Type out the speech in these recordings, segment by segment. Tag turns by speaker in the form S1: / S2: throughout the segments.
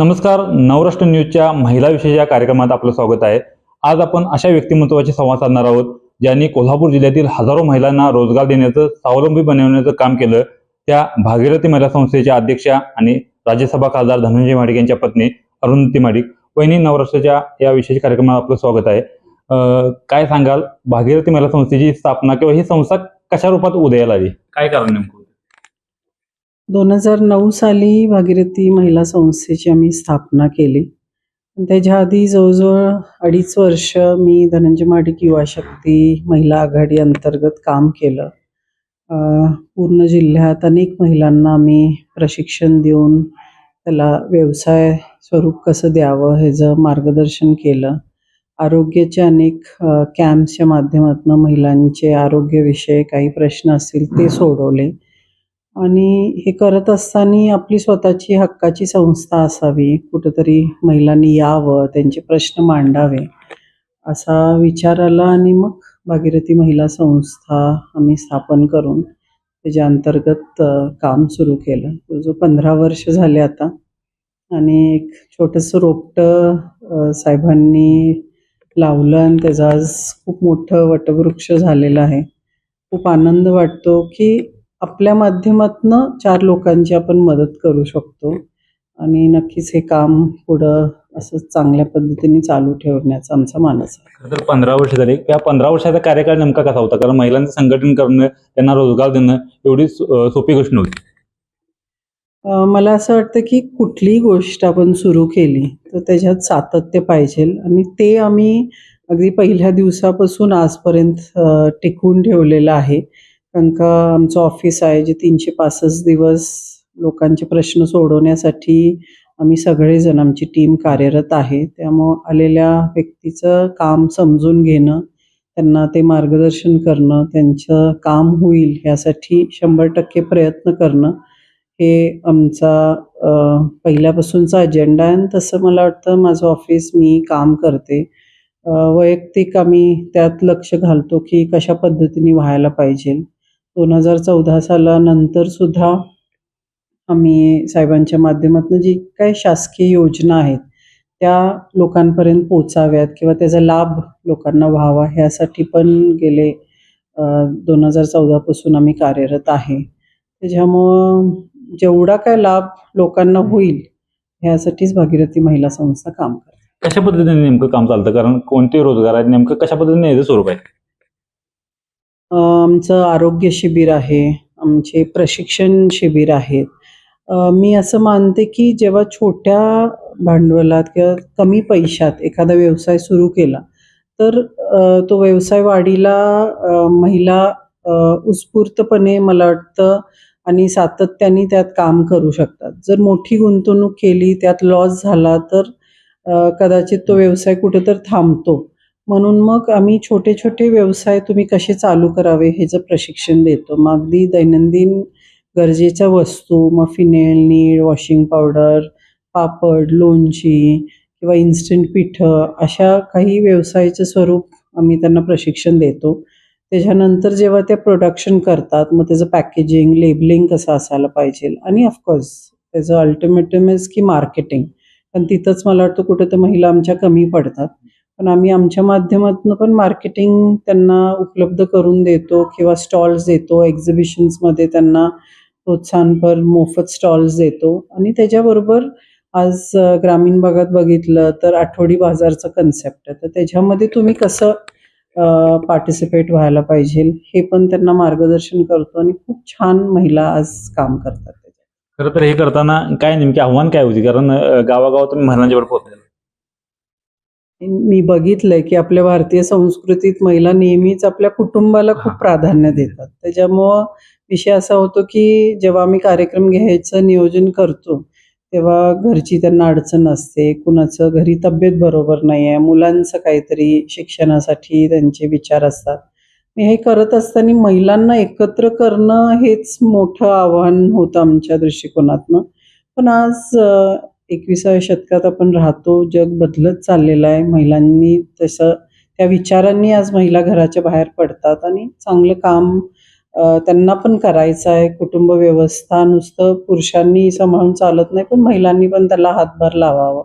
S1: नमस्कार नवराष्ट्र न्यूजच्या महिला विषयीच्या कार्यक्रमात आपलं स्वागत आहे. आज आपण अशा व्यक्तिमत्वाचे संवाद साधणार आहोत ज्यांनी कोल्हापूर जिल्ह्यातील हजारो महिलांना रोजगार देण्याचं स्वावलंबी बनवण्याचं काम केलं. त्या भागीरथी महिला संस्थेच्या अध्यक्षा आणि राज्यसभा खासदार धनंजय माडिक यांच्या पत्नी अरुंधती माडिक. वहिनी नवराष्ट्राच्या या विशेष कार्यक्रमात आपलं स्वागत आहे. काय सांगाल? भागीरथी महिला संस्थेची स्थापना किंवा ही संस्था कशा रूपात उदयाला आली? काय कारण नेमकं?
S2: दोन हजार नऊ साली भागीरथी महिला संस्थेची आम्ही स्थापना केली. त्याच्या आधी जवळजवळ अडीच वर्ष मी धनंजय माडिक युवा शक्ती महिला आघाडी अंतर्गत काम केलं. पूर्ण जिल्ह्यात अनेक महिलांना आम्ही प्रशिक्षण देऊन त्याला व्यवसाय स्वरूप कसं द्यावं ह्याचं मार्गदर्शन केलं. आरोग्याच्या अनेक कॅम्प्सच्या माध्यमातून महिलांचे आरोग्यविषयी काही प्रश्न असतील ते सोडवले. आणि हे करत असताना आपली स्वतःची हक्काची संस्था असावी कुठंतरी महिलांनी यावं त्यांचे प्रश्न मांडावे असा विचार आला आणि मग भागीरथी महिला संस्था आम्ही स्थापन करून त्याच्या अंतर्गत काम सुरू केलं. जो पंधरा वर्ष झाले आता आणि एक छोटंसं रोपटं साहेबांनी लावलं आणि त्याचं आज खूप मोठं वटवृक्ष झालेलं आहे. खूप आनंद वाटतो की आपल्या माध्यमातनं चार लोकांची आपण मदत करू शकतो. आणि नक्कीच हे काम पुढं असंच चांगल्या पद्धतीने चालू ठेवण्याचा आमचा मानस आहे.
S1: खरं तर पंधरा वर्ष झाली. या पंधरा वर्षाचा कार्यकाळ नेमका कसा होता? कारण महिलांचं संघटन करणं त्यांना रोजगार देणं एवढी सो- अं, सोपी गोष्ट नव्हती.
S2: अ, मला असं वाटतं की कुठलीही गोष्ट आपण सुरू केली तर त्याच्यात सातत्य पाहिजे. आणि ते आम्ही अगदी पहिल्या दिवसापासून आजपर्यंत अ, टिकवून ठेवलेलं आहे. कारण का आमचं ऑफिस आहे जे तीनशे पासष्ट दिवस लोकांचे प्रश्न सोडवण्यासाठी आम्ही सगळेजण आमची टीम कार्यरत आहे. त्यामुळं आलेल्या व्यक्तीचं काम समजून घेणं त्यांना ते मार्गदर्शन करणं त्यांचं काम होईल यासाठी शंभर टक्के प्रयत्न करणं हे आमचा पहिल्यापासूनचा अजेंडा आहे. आणि तसं मला वाटतं माझं ऑफिस मी काम करते. वैयक्तिक आम्ही त्यात लक्ष घालतो की कशा पद्धतीने व्हायला पाहिजे. दोन हजार चौदा सालानंतर सुद्धा आम्ही साहेबांच्या माध्यमातून जी काही शासकीय योजना आहेत त्या लोकांपर्यंत पोचाव्यात किंवा त्याचा लाभ लोकांना व्हावा ह्यासाठी पण गेले दोन हजार चौदापासून आम्ही कार्यरत आहे. त्याच्यामुळं जेवढा काय लाभ लोकांना होईल ह्यासाठीच भागीरथी महिला संस्था काम करते.
S1: कशा पद्धतीने नेमकं काम चालतं? कारण कोणते रोजगार आहेत? नेमकं कशा पद्धतीने याचं स्वरूप आहे?
S2: आमचं आरोग्य शिबिर आहे आमचे प्रशिक्षण शिबिर आहेत. मी असं मानते की जेव्हा छोट्या भांडवलात किंवा कमी पैशात एखादा व्यवसाय सुरू केला तर तो व्यवसाय वाढीला महिला उत्स्फूर्तपणे मला वाटतं आणि सातत्याने त्यात काम करू शकतात. जर मोठी गुंतवणूक केली त्यात लॉस झाला तर कदाचित तो व्यवसाय कुठेतरी तर थांबतो. म्हणून मग आम्ही छोटे छोटे व्यवसाय तुम्ही कसे चालू करावे ह्याचं प्रशिक्षण देतो. मग अगदी दैनंदिन गरजेच्या वस्तू मग फिनेल नीळ वॉशिंग पावडर पापड लोणची किंवा इन्स्टंट पिठं अशा काही व्यवसायाचं स्वरूप आम्ही त्यांना प्रशिक्षण देतो. त्याच्यानंतर जेव्हा ते प्रोडक्शन करतात मग त्याचं पॅकेजिंग लेबलिंग कसं असायला पाहिजे आणि ऑफकोर्स त्याचं अल्टिमेटम इज की मार्केटिंग पण तिथंच मला वाटतं कुठं तर महिला आमच्या कमी पडतात. पण आम्ही आमच्या माध्यमातून पण मार्केटिंग त्यांना उपलब्ध करून देतो किंवा स्टॉल्स देतो एक्झिबिशन्समध्ये त्यांना प्रोत्साहनपर मोफत स्टॉल्स देतो. आणि त्याच्याबरोबर आज ग्रामीण भागात बघितलं तर आठवडी बाजारचं कन्सेप्ट आहे. तर त्याच्यामध्ये तुम्ही कसं पार्टिसिपेट व्हायला पाहिजे हे पण त्यांना मार्गदर्शन करतो आणि खूप छान महिला आज काम करतात. त्याच्यात
S1: खरं तर हे करताना काय नेमकी आव्हान काय होती? कारण गावागाव तुम्ही महिलांच्या पोहोचले
S2: मी बघितलंय की आपल्या भारतीय संस्कृतीत महिला नेहमीच आपल्या कुटुंबाला खूप. प्राधान्य देतात. त्याच्यामुळं विषय असा होतो की जेव्हा आम्ही कार्यक्रम घ्यायचं नियोजन करतो तेव्हा घरची त्यांना अडचण असते कुणाचं घरी तब्येत बरोबर नाही आहे मुलांचं काहीतरी शिक्षणासाठी त्यांचे विचार असतात. मी हे करत असताना महिलांना एकत्र करणं हेच मोठं आव्हान होतं आमच्या दृष्टिकोनातनं. पण आज एकविसाव्या शतकात आपण राहतो जग बदलत चाललेलं आहे. महिलांनी तसं त्या विचारांनी आज महिला घराच्या बाहेर पडतात आणि चांगलं काम त्यांना पण करायचं आहे. कुटुंब व्यवस्था नुसतं पुरुषांनी सांभाळून चालत नाही पण महिलांनी पण त्याला हातभार लावावा.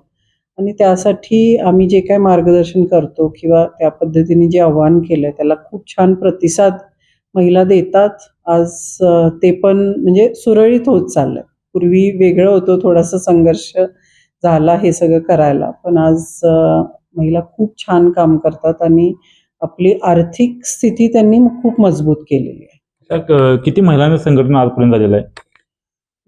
S2: आणि त्यासाठी आम्ही जे काही मार्गदर्शन करतो किंवा त्या पद्धतीने जे आव्हान केलं त्याला खूप छान प्रतिसाद महिला देतात. आज ते पण म्हणजे सुरळीत होत चाललंय. पूर्वी वेगळं होतं थोडासा संघर्ष झाला हे सगळं करायला. पण आज महिला खूप छान काम करतात आणि आपली आर्थिक स्थिती त्यांनी खूप मजबूत केलेली आहे.
S1: त्या किती महिलांचं संघटन आजपर्यंत झालेलं आहे?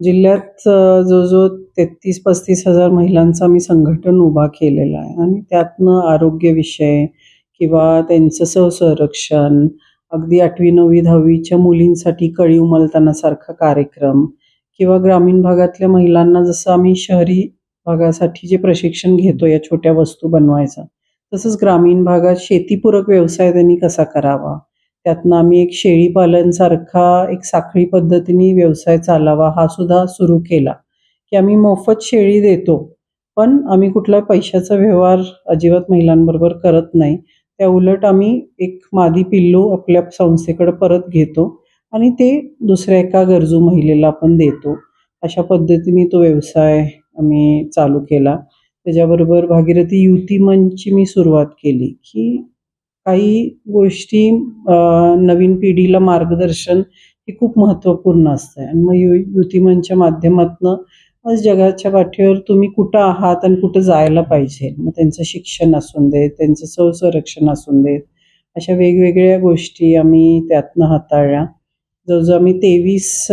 S2: जिल्ह्यात अ, जवळजवळ तेहतीस पस्तीस हजार महिलांचं आम्ही संघटन उभा केलेलं आहे आणि त्यातनं आरोग्य विषय किंवा त्यांचं सहसंरक्षण अगदी आठवी नववी दहावीच्या मुलींसाठी कळी उमलतानासारखा कार्यक्रम किंवा ग्रामीण भागातल्या महिलांना जसं आम्ही शहरी भागासाठी जे प्रशिक्षण घेतो या छोट्या वस्तू बनवायचा तसंच ग्रामीण भागात शेतीपूरक व्यवसाय त्यांनी कसा करावा त्यातनं आम्ही एक शेळीपालनसारखा एक साखळी पद्धतीने व्यवसाय चालावा हा सुद्धा सुरू केला. की आम्ही मोफत शेळी देतो पण आम्ही कुठला पैशाचा व्यवहार अजिबात महिलांबरोबर करत नाही. त्या उलट आम्ही एक मादी पिल्लू आपल्या संस्थेकडे परत घेतो. आणि ते दुसऱ्या एका गरजू महिलेला आपण देतो. अशा पद्धतीने तो व्यवसाय आम्ही चालू केला. त्याच्याबरोबर भागीरथी युती मंचची मी सुरुवात केली की काही गोष्टी नवीन पिढीला मार्गदर्शन हे खूप महत्त्वपूर्ण असतं आणि मग यु युती मंचच्या माध्यमातनं आज जगाच्या पाठीवर तुम्ही कुठं आहात आणि कुठं जायला पाहिजे? मग त्यांचं शिक्षण असून देत त्यांचं संरक्षण असून देत अशा वेगवेगळ्या गोष्टी आम्ही त्यातनं हाताळल्या. जवळजवळ आम्ही तेवीस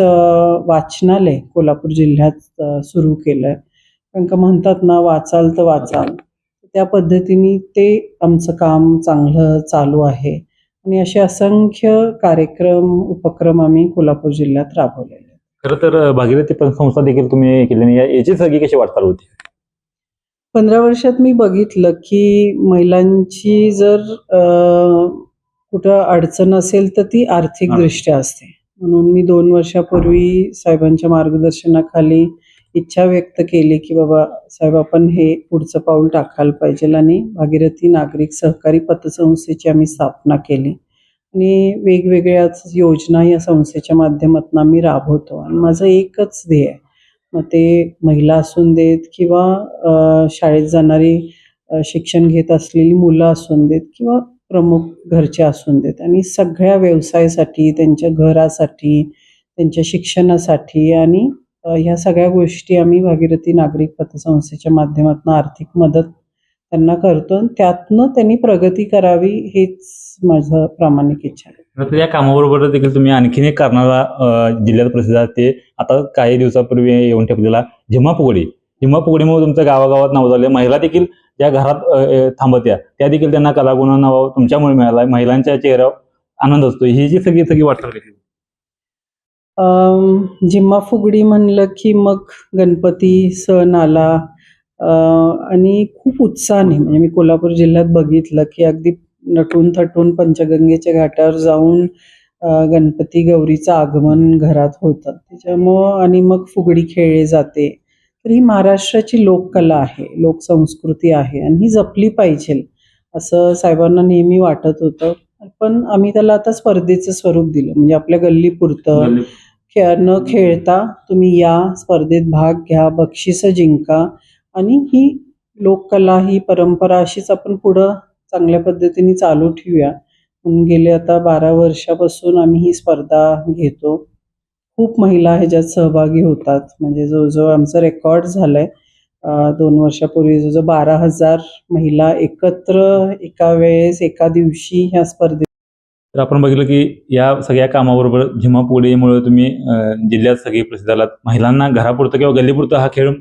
S2: वाचनालय कोल्हापूर जिल्ह्यात सुरू केलं आहे कारण का म्हणतात ना वाचाल तर वाचाल. त्या पद्धतीने ते आमचं काम चांगलं चालू आहे. आणि असे असंख्य कार्यक्रम उपक्रम आम्ही कोल्हापूर जिल्ह्यात राबवलेले.
S1: खरं तर भागीरथी संस्था देखील तुम्ही केली याची सगळी कशी वाटचाल होती?
S2: पंधरा वर्षात मी बघितलं की महिलांची जर कुठं अडचण असेल तर ती आर्थिकदृष्ट्या असते. म्हणून मी दोन वर्षापूर्वी साहेबांच्या मार्गदर्शनाखाली इच्छा व्यक्त केली की बाबा साहेब आपण हे पुढचं पाऊल टाकायला पाहिजे आणि भागीरथी नागरिक सहकारी पतसंस्थेची आम्ही स्थापना केली. आणि वेगवेगळ्या योजना या संस्थेच्या माध्यमातून आम्ही राबवतो. आणि माझं एकच ध्येय आहे. मग ते महिला असून देत किंवा शाळेत जाणारी शिक्षण घेत असलेली मुलं असून देत किंवा प्रमुख घरचे असून देत. आणि सगळ्या व्यवसायासाठी त्यांच्या घरासाठी त्यांच्या शिक्षणासाठी आणि ह्या सगळ्या गोष्टी आम्ही भागीरथी नागरिक पतसंस्थेच्या माध्यमातून आर्थिक मदत त्यांना करतो आणि त्यातनं त्यांनी प्रगती करावी हेच माझं प्रामाणिक इच्छा आहे.
S1: या कामाबरोबर देखील तुम्ही आणखीन एक कारणाला जिल्ह्यात प्रसिद्ध आहे ते आता काही दिवसापूर्वी येऊन ठेपलेला झिम्मा फुगडी झिम्मा फुगडीमुळे तुमचं गावागावात नाव झालं. महिला देखील ज्या घरात थांबत्या. त्या देखील त्यांना कलागुण नाव तुमच्यामुळे मिळाला. महिलांच्या चेहऱ्यावर आनंद असतो. ही जी सगळी सगळी वाटचाल
S2: जिम्मा फुगडी म्हणलं की मग गणपती सण आला. अ, आणि खूप उत्साहाने म्हणजे मी कोल्हापूर जिल्ह्यात बघितलं की अगदी नटून थटून पंचगंगेच्या घाटावर जाऊन गणपती गौरीचं आगमन घरात होतं. त्याच्यामुळं आणि मग फुगडी खेळली जाते. तर ही महाराष्ट्राची लोककला आहे लोकसंस्कृती आहे आणि ही जपली पाहिजे असं साहेबांना नेहमी वाटत होतं. पण आम्ही त्याला आता स्पर्धेचं स्वरूप दिलं म्हणजे आपल्या गल्लीपुरतं खेळ न खेळता तुम्ही या स्पर्धेत भाग घ्या बक्षिसं जिंका आणि ही लोककला ही परंपरा अशीच आपण पुढं चांगल्या पद्धतीने चालू ठेवूया. म्हणून गेले आता बारा वर्षापासून आम्ही ही स्पर्धा घेतो. खूप महिला ह्याच्यात सहभागी होतात. म्हणजे जवळजवळ आमचं रेकॉर्ड झालंय आहे दोन वर्षापूर्वी जवळजवळ बारा हजार महिला एकत्र एका वेळेस एका दिवशी ह्या स्पर्धेत
S1: तर आपण बघितलं की या सगळ्या कामाबरोबर झिम्मा तुम्ही जिल्ह्यात सगळी प्रसिद्ध आलात महिलांना घरापुरतं किंवा गल्लीपुरतं हा खेळ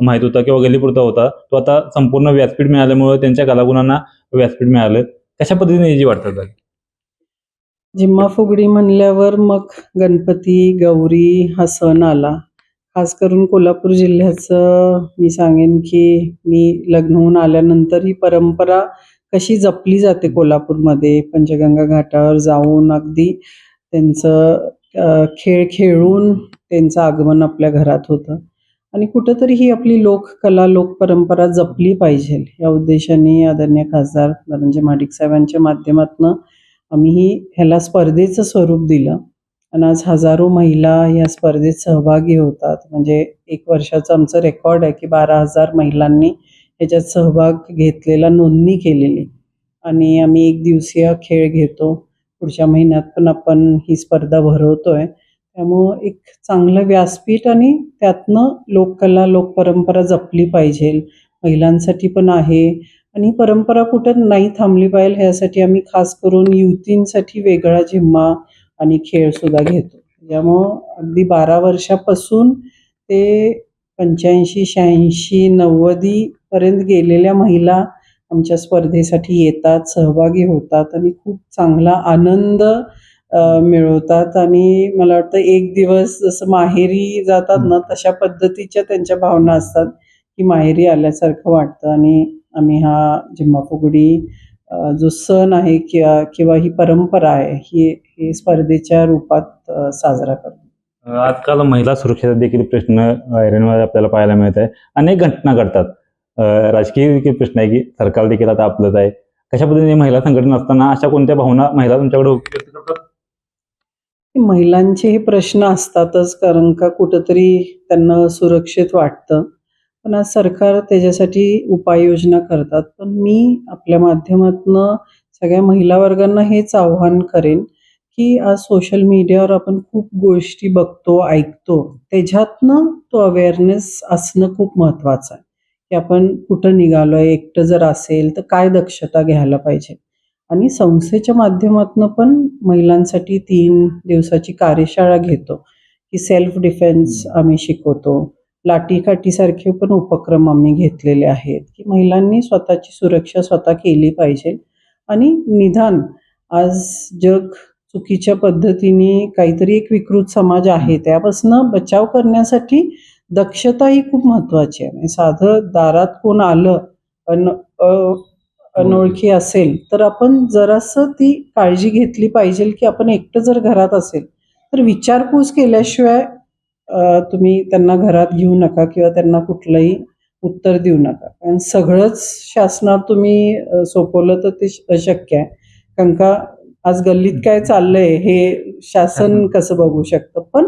S1: माहीत होता किंवा गल्लीपुरता होता तो आता संपूर्ण व्यासपीठ मिळाल्यामुळे त्यांच्या कलागुणांना व्यासपीठ मिळालं. कशा पद्धतीने याची वाटचाल झिम्मा
S2: जिम्मा फुगडी म्हणल्यावर मग गणपती गौरी हा सण आला. खास करून कोल्हापूर जिल्ह्याचं मी सांगेन की मी लग्न होऊन आल्यानंतर ही परंपरा कशी जपली जाते कोल्हापूरमध्ये. पंचगंगा घाटावर जाऊन अगदी त्यांचं खेळ खेळून त्यांचं आगमन आपल्या घरात होतं. आणि कुठंतरी ही आपली लोककला लोकपरंपरा जपली पाहिजे. या उद्देशाने आदरणीय खासदार धनंजय माडिक साहेबांच्या माध्यमातून आम्ही ह्याला स्पर्धेचं स्वरूप दिलं. आणि आज हजारो महिला या स्पर्धेत सहभागी होतात. म्हणजे एक वर्षाचं आमचं रेकॉर्ड आहे की बारा हजार महिलांनी ह्याच्यात सहभाग घेतलेला नोंदणी केलेली. आणि आम्ही एक दिवसीय खेळ घेतो. पुढच्या महिन्यात पण आपण ही स्पर्धा भरवतोय. त्यामुळं एक चांगलं व्यासपीठ आणि त्यातनं लोककला लोकपरंपरा जपली पाहिजे. महिलांसाठी पण आहे. आणि ही परंपरा कुठं नाही थांबली पाहिजे ह्यासाठी आम्ही खास करून युवतींसाठी वेगळा झिम्मा आणि खेळ सुद्धा घेतो. त्यामुळं अगदी बारा वर्षापासून ते पंच्याऐंशी शहाऐंशी नव्वदी पर्यंत गेलेल्या महिला आमच्या स्पर्धेसाठी येतात सहभागी होतात आणि खूप चांगला आनंद मिळवतात. आणि मला वाटतं एक दिवस जसं माहेरी जातात ना तशा पद्धतीच्या त्यांच्या भावना असतात की माहेरी आल्यासारखं वाटतं. आणि आम्ही हा जिम्मा फुगडी जो सण आहे किंवा किंवा ही परंपरा आहे ही ही स्पर्धेच्या रूपात साजरा करतो.
S1: आजकाल महिला सुरक्षेचा देखील प्रश्न ऐरणमध्ये आपल्याला पाहायला मिळत आहे अनेक घटना घडतात. राजकीय देखील प्रश्न आहे की सरकार देखील आता आपलंच आहे. कशा पद्धतीने महिला संघटना असताना अशा कोणत्या भावना महिला तुमच्याकडे व्यक्त करतात?
S2: महिलांचे हे प्रश्न असतातच कारण का कुठंतरी त्यांना सुरक्षित वाटतं. पण आज सरकार त्याच्यासाठी उपाययोजना करतात. पण मी आपल्या माध्यमातनं सगळ्या महिला वर्गांना हेच आव्हान करेन की आज सोशल मीडियावर आपण खूप गोष्टी बघतो ऐकतो. त्याच्यातनं तो अवेअरनेस असणं खूप महत्त्वाचं आहे. की आपण कुठं निघालो आहे एकटं जर असेल तर काय दक्षता घ्यायला पाहिजे? आणि संस्थेच्या माध्यमातून पण महिलांसाठी तीन दिवसाची कार्यशाळा घेतो की सेल्फ डिफेन्स आम्ही शिकवतो. लाठीकाठीसारखे पण उपक्रम आम्ही घेतलेले आहेत की महिलांनी स्वतःची सुरक्षा स्वतः केली पाहिजे. आणि निदान आज जग चुकीच्या पद्धतीने काहीतरी एक विकृत समाज आहे. त्यापासून बचाव करण्यासाठी दक्षता ही खूप महत्त्वाची आहे. साधं दारात कोण आलं अन अनोळखी असेल तर आपण जरासं ती काळजी घेतली पाहिजे की आपण एकटं जर घरात असेल तर विचारपूस केल्याशिवाय तुम्ही त्यांना घरात घेऊ नका किंवा त्यांना कुठलंही उत्तर देऊ नका. कारण सगळंच शासनात तुम्ही सोपवलं तर ते अशक्य आहे. कारण का आज गल्लीत काय चाललंय हे शासन कसं बघू शकतं? पण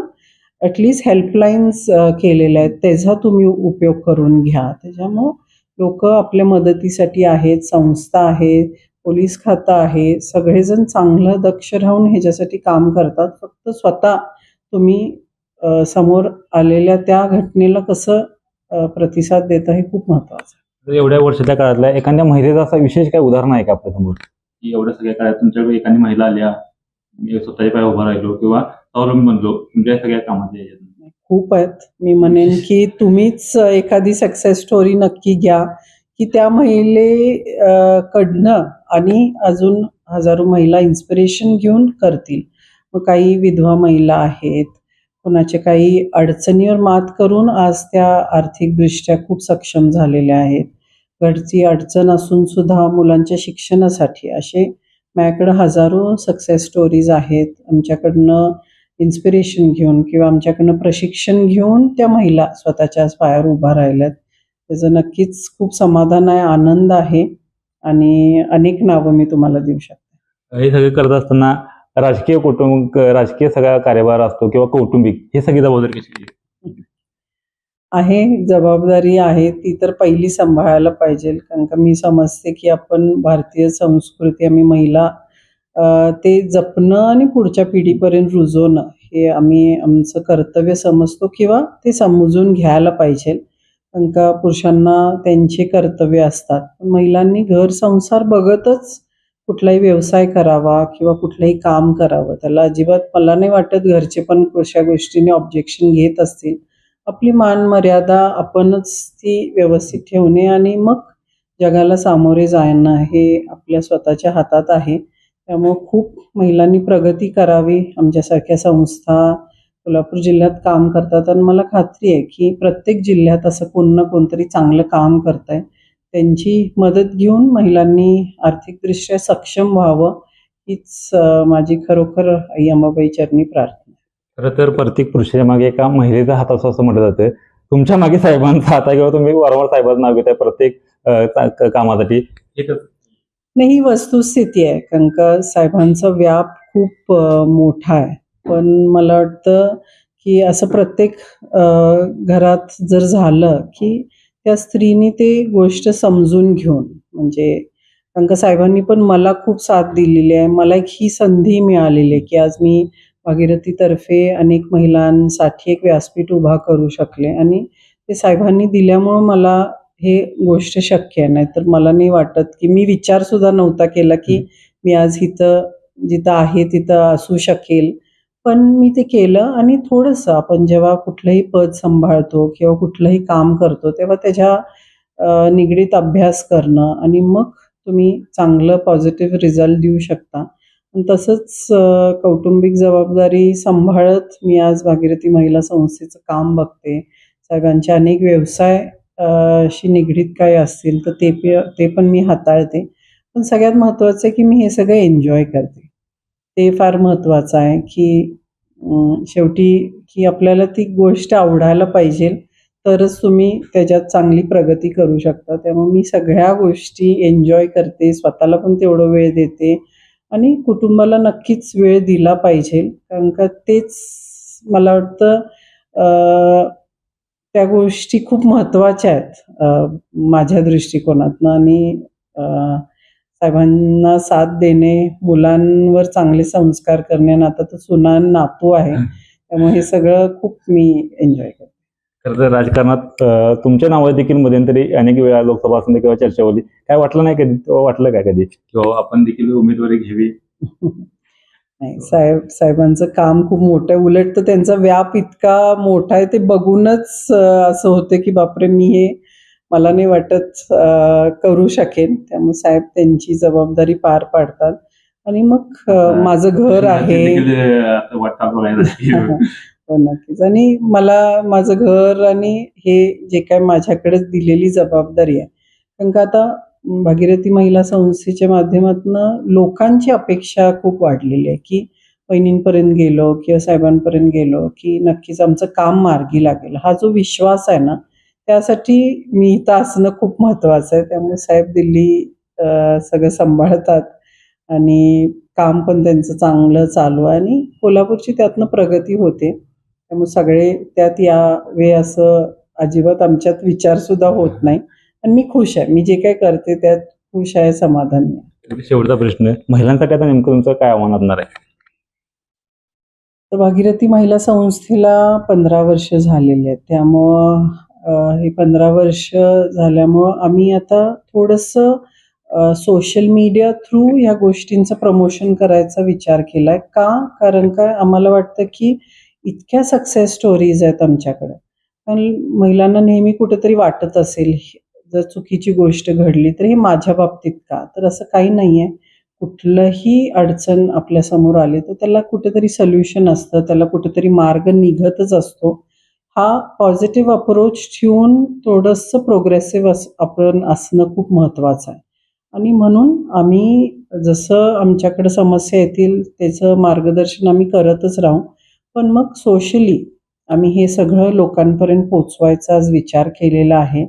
S2: ॲटलिस्ट हेल्पलाईन्स केलेल्या आहेत. त्याचा तुम्ही उपयोग करून घ्या. त्याच्यामुळं लोक आपल्या मदतीसाठी आहेत संस्था आहेत पोलीस खातं आहे सगळेजण चांगलं दक्ष राहून ह्याच्यासाठी काम करतात. फक्त स्वतः तुम्ही समोर आलेल्या त्या घटनेला कसं प्रतिसाद देता हे खूप महत्वाचं आहे.
S1: तर एवढ्या वर्षाच्या काळातल्या एखाद्या महिलेचा असा विशेष काय उदाहरण आहे का आपल्यासमोर? की एवढ्या सगळ्या काळात तुमच्याकडे एखादी महिला आल्या मी स्वतःच्या पाय उभा राहिलो किंवा स्वावलंबी बनलो तुमच्या सगळ्या कामाच्या याच्यातून
S2: खूप आहेत. मी म्हणेन की तुम्हीच एखादी सक्सेस स्टोरी नक्की घ्या की त्या महिले कडनं आणि अजून हजारो महिला इन्स्पिरेशन घेऊन करतील. मग काही विधवा महिला आहेत कोणाच्या काही अडचणीवर मात करून आज त्या आर्थिकदृष्ट्या खूप सक्षम झालेल्या आहेत. घरची अडचण असून सुद्धा मुलांच्या शिक्षणासाठी असे माझ्याकडं हजारो सक्सेस स्टोरीज आहेत. आमच्याकडनं इन्स्पिरेशन घेऊन किंवा आमच्याकडनं प्रशिक्षण घेऊन त्या महिला स्वतःच्या आज पायावर उभा राहिल्यात. त्याचं नक्कीच खूप समाधान आहे आनंद आहे आणि अनेक नावं मी तुम्हाला देऊ शकते.
S1: हे सगळे करत असताना राजकीय कुटुंब राजकीय सगळा कार्यभार असतो किंवा कौटुंबिक हे सगळी जबाबदारी कशी आहे?
S2: जबाबदारी आहे ती तर पहिली सांभाळायला पाहिजे. कारण का मी समजते की आपण भारतीय संस्कृती आम्ही महिला ते जपणं आणि पुढच्या पिढीपर्यंत रुजवणं हे आम्ही आमचं कर्तव्य समजतो किंवा ते समजून घ्यायला पाहिजे. कारण का पुरुषांना त्यांचे कर्तव्य असतात. पण महिलांनी घर संसार बघतच कुठलाही व्यवसाय करावा किंवा कुठलंही काम करावं त्याला अजिबात मला नाही वाटत घरचे पण कशा गोष्टीने ऑब्जेक्शन घेत असतील. आपली मान मर्यादा आपणच ती व्यवस्थित ठेवणे आणि मग जगाला सामोरे जाणं हे आपल्या स्वतःच्या हातात आहे. त्यामुळं खूप महिलांनी प्रगती करावी. आमच्यासारख्या संस्था कोल्हापूर जिल्ह्यात काम करतात. आणि मला खात्री आहे की प्रत्येक जिल्ह्यात असं कोण ना कोणतरी चांगलं काम करत आहे त्यांची मदत घेऊन महिलांनी आर्थिकदृष्ट्या सक्षम व्हावं हीच माझी खरोखर आई अंबाबाई चरणी प्रार्थना
S1: खरं तर प्रत्येक पुरुषाच्या मागे एका महिलेचा हात असं म्हटलं जातं. तुमच्या मागे साहेबांचा हात आहे किंवा तुम्ही वारंवार साहेबांचं नाव घेताय प्रत्येक कामासाठी? हे
S2: नाही ही वस्तुस्थिती आहे कारण का साहेबांचा व्याप खूप मोठा आहे. पण मला वाटतं की असं प्रत्येक घरात जर झालं की त्या स्त्रीनी ते गोष्ट समजून घेऊन म्हणजे कारण का साहेबांनी पण मला खूप साथ दिलेली आहे. मला एक ही संधी मिळालेली आहे की आज मी भागीरथीतर्फे अनेक महिलांसाठी एक व्यासपीठ उभा करू शकले आणि ते साहेबांनी दिल्यामुळं मला हे गोष्ट शक्य आहे. नाहीतर मला नाही वाटत की मी विचार सुद्धा नव्हता केला की मी आज इथं जिथं आहे तिथं असू शकेल. पण मी ते केलं आणि थोडंसं आपण जेव्हा कुठलंही पद सांभाळतो किंवा कुठलंही काम करतो तेव्हा त्याच्या निगडीत अभ्यास करणं आणि मग तुम्ही चांगलं पॉझिटिव्ह रिझल्ट देऊ शकता. तसंच कौटुंबिक जबाबदारी सांभाळत मी आज भागीरथी महिला संस्थेचं काम बघते. सगळ्यांचे अनेक व्यवसाय शी निगडीत काही असतील तर ते ते पण मी हाताळते. पण सगळ्यात महत्त्वाचं आहे की मी हे सगळं एन्जॉय करते. ते फार महत्त्वाचं आहे की शेवटी की आपल्याला ती गोष्ट आवडायला पाहिजे तरच तुम्ही त्याच्यात चांगली प्रगती करू शकता. त्यामुळे मी सगळ्या गोष्टी एन्जॉय करते स्वतःला पण तेवढं वेळ देते आणि कुटुंबाला नक्कीच वेळ दिला पाहिजे. कारण का तेच मला वाटतं त्या गोष्टी खूप महत्त्वाच्या आहेत माझ्या दृष्टिकोनातनं आणि साहेबांना साथ देणे मुलांवर चांगले संस्कार करणे आणि आता तर सुना नातू आहे. त्यामुळे हे सगळं खूप मी एन्जॉय करते.
S1: खरं तर राजकारणात अ, तुमच्या नावावर देखील मध्यंतरी अनेक वेळा लोकसभा असं किंवा चर्चा होती काय वाटलं नाही कधी? वाटलं काय कधी? किंवा आपण देखील उमेदवारी घ्यावी.
S2: नाही साहेब साहेबांचं काम खूप मोठं आहे. उलट तर त्यांचा व्याप इतका मोठा आहे ते बघूनच अं, असं होतं की बापरे मी हे मला नाही वाटत करू शकेन. त्यामुळे साहेब त्यांची जबाबदारी पार पाडतात. आणि मग माझं घर आहे. हो नक्कीच. आणि मला माझं घर आणि हे जे काय माझ्याकडेच दिलेली जबाबदारी आहे. कारण का आता भागीरथी महिला संस्थेच्या माध्यमातून लोकांची अपेक्षा खूप वाढलेली आहे की बहिणींपर्यंत गेलो किंवा साहेबांपर्यंत गेलो की नक्कीच आमचं काम मार्गी लागेल. हा जो विश्वास आहे ना त्यासाठी मी इथं असणं खूप महत्त्वाचं आहे. त्यामुळे साहेब दिल्ली सगळं सांभाळतात आणि काम पण त्यांचं चांगलं चालू आहे आणि कोल्हापूरची त्यातनं प्रगती होते. त्यामुळे सगळे त्यात यावे असं अजिबात आमच्यात विचार सुद्धा होत नाही. आणि मी खुश आहे. मी जे काय करते त्यात खुश आहे समाधानी आहे.
S1: शेवटचा प्रश्न महिलांसाठी आता नेमकं तुमचं काय आव्हान असणार आहे?
S2: तर भागीरथी महिला संस्थेला पंधरा वर्ष झालेले आहेत. त्यामुळं हे पंधरा वर्ष झाल्यामुळं आम्ही आता थोडंसं सोशल मीडिया थ्रू ह्या गोष्टींचं प्रमोशन करायचा विचार केला आहे का? कारण काय आम्हाला वाटतं की इतक्या सक्सेस स्टोरीज आहेत आमच्याकडं. पण महिलांना नेहमी कुठेतरी वाटत असेल जर चुकीची गोष्ट घडली तर हे माझ्या बाबतीत का? तर असं काही नाही आहे कुठलंही अडचण आपल्यासमोर आली तर त्याला कुठेतरी सोल्युशन असतं. त्याला कुठेतरी मार्ग निघतच असतो. हा पॉझिटिव्ह अप्रोच ठेवून थोडंसं प्रोग्रेसिव्ह अस आपण असणं खूप महत्त्वाचं आहे. आणि म्हणून आम्ही जसं आमच्याकडे समस्या येतील त्याचं मार्गदर्शन आम्ही करतच राहू. पण मग सोशली आम्ही हे सगळं लोकांपर्यंत पोचवायचा आज विचार केलेला आहे.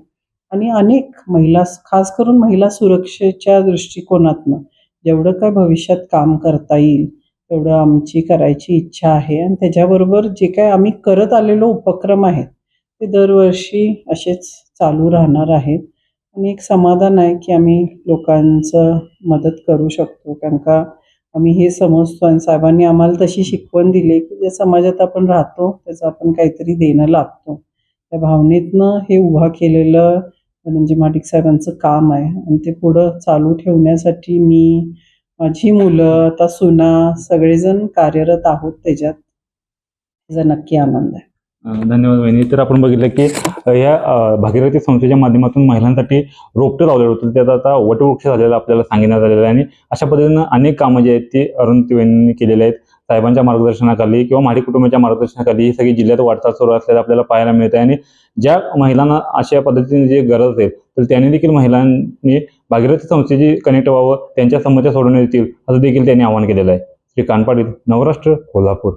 S2: आणि अनेक महिला खास करून महिला सुरक्षेच्या दृष्टिकोनातनं जेवढं काय भविष्यात काम करता येईल तेवढं आमची करायची इच्छा आहे. आणि त्याच्याबरोबर जे काय आम्ही करत आलेलो उपक्रम आहेत ते दरवर्षी असेच चालू राहणार आहेत. आणि एक समाधान आहे की आम्ही लोकांचं मदत करू शकतो. कारण का आम्ही हे समजतो आणि साहेबांनी आम्हाला तशी शिकवण दिली की ज्या समाजात आपण राहतो त्याचं आपण काहीतरी देणं लागतो. त्या भावनेतनं हे उभा केलेलं म्हणजे माटिक साहेबांचं काम आहे. आणि ते पुढं चालू ठेवण्यासाठी मी माझी मुलं आता सुना सगळेजण कार्यरत आहोत त्याच्यात. त्याचा नक्की आनंद आहे.
S1: धन्यवाद वहिनी. तर आपण बघितलं की या भागीरथी संस्थेच्या माध्यमातून महिलांसाठी रोपटे लावलेलं होतं. त्यात आता वटवृक्ष झालेलं आपल्याला सांगण्यात आलेलं आहे. आणि अशा पद्धतीनं अनेक कामं जी आहेत ती अरुणती वहिनी केलेली आहेत. साहेबांच्या मार्गदर्शनाखाली किंवा माडी कुटुंबाच्या मार्गदर्शनाखाली ही सगळी जिल्ह्यात वाटचाल सुरू असलेल्या आपल्याला पाहायला मिळते आणि ज्या महिलांना अशा पद्धतीने जी गरज आहे तर त्यांनी देखील महिलांनी भागीरथी संस्थेची कनेक्ट व्हावं त्यांच्या समस्या सोडवण्यात येतील असं देखील त्यांनी आवाहन केलेलं आहे. श्री कानपाडील नवराष्ट्र कोल्हापूर.